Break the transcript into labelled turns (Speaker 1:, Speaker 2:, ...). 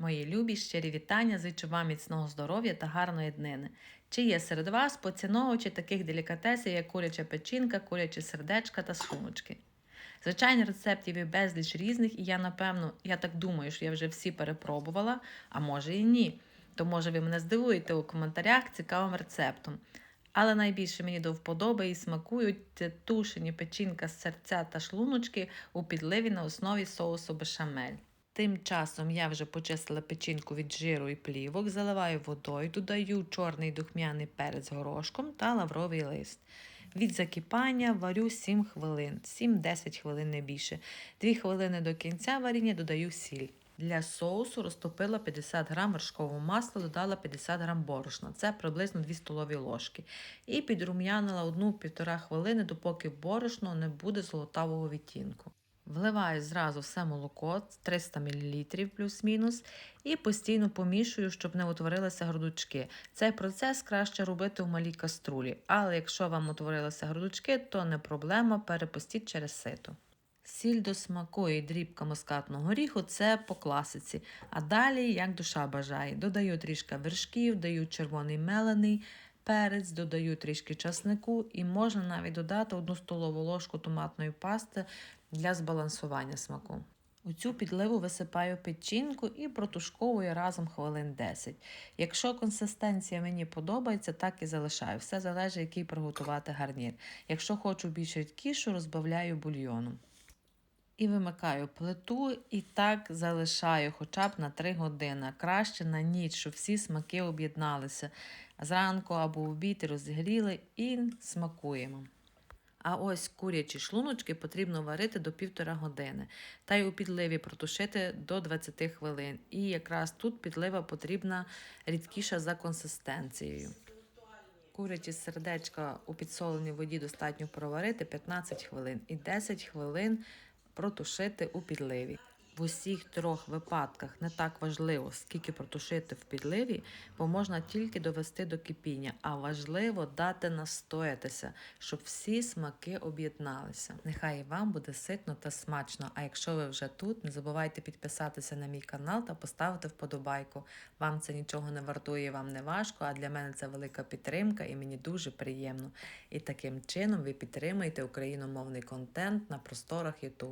Speaker 1: Мої любі щирі вітання, зичу вам міцного здоров'я та гарної днини. Чи є серед вас поціновувачі таких делікатесів, як куряча печінка, курячі сердечка та сумочки? Звичайно, рецептів є безліч різних, і я, напевно, я так думаю, що я вже всі перепробувала, а може і ні. То може ви мене здивуєте у коментарях цікавим рецептом. Але найбільше мені до вподоби і смакують це тушені печінка з серця та шлуночки у підливі на основі соусу бешамель. Тим часом я вже почистила печінку від жиру і плівок, заливаю водою, додаю чорний духмяний перець горошком та лавровий лист. Від закипання варю 7 хвилин, 7-10 хвилин не більше. 2 хвилини до кінця варіння додаю сіль. Для соусу розтопила 50 г вершкового масла, додала 50 г борошна, це приблизно 2 столові ложки. І підрум'янила 1-1,5 хвилини, допоки борошно не буде золотавого відтінку. Вливаю зразу все молоко 300 мл плюс-мінус і постійно помішую, щоб не утворилися грудочки. Цей процес краще робити в малій каструлі, але якщо вам утворилися грудочки, то не проблема, перепустіть через сито. Сіль до смаку і дрібка мускатного горіху це по класиці. А далі, як душа бажає, додаю трішки вершків, даю червоний мелений перець, додаю трішки часнику і можна навіть додати одну столову ложку томатної пасти для збалансування смаку. У цю підливу висипаю печінку і протушковую разом хвилин 10. Якщо консистенція мені подобається, так і залишаю. Все залежить, який приготувати гарнір. Якщо хочу більш рідкішу, розбавляю бульйоном. І вимикаю плиту і так залишаю хоча б на 3 години. Краще на ніч, щоб всі смаки об'єдналися. Зранку або в обід розігріли і смакуємо. А ось курячі шлуночки потрібно варити до півтора години, та й у підливі протушити до 20 хвилин. І якраз тут підлива потрібна рідкіша за консистенцією. Курячі сердечка у підсоленій воді достатньо проварити 15 хвилин і 10 хвилин протушити у підливі. В усіх трьох випадках не так важливо, скільки протушити в підливі, бо можна тільки довести до кипіння, а важливо дати настоятися, щоб всі смаки об'єдналися. Нехай вам буде ситно та смачно. А якщо ви вже тут, не забувайте підписатися на мій канал та поставити вподобайку. Вам це нічого не вартує, вам не важко, а для мене це велика підтримка і мені дуже приємно. І таким чином ви підтримуєте україномовний контент на просторах YouTube.